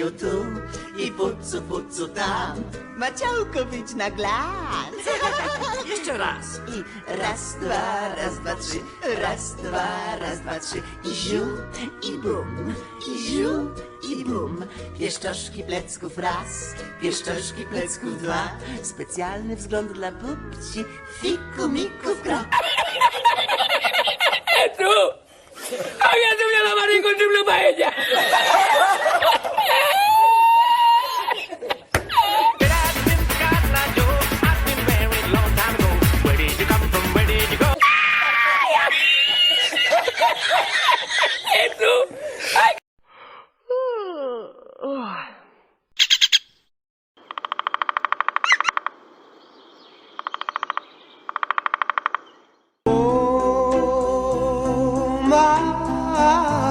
ciu tu i pucu pucu tam. Ma ciałko być na glans. Jeszcze raz. I raz, dwa, raz, dwa, trzy. Raz, dwa, raz, dwa, trzy. I ziu, i bum. I ziu, i bum. Pieszczoszki plecków raz, pieszczoszki plecków dwa. Specjalny wzgląd dla pupci. Fiku, miku, w krok. ¡Tú! ¡Había subido la mar y encontré una paella! Oh my.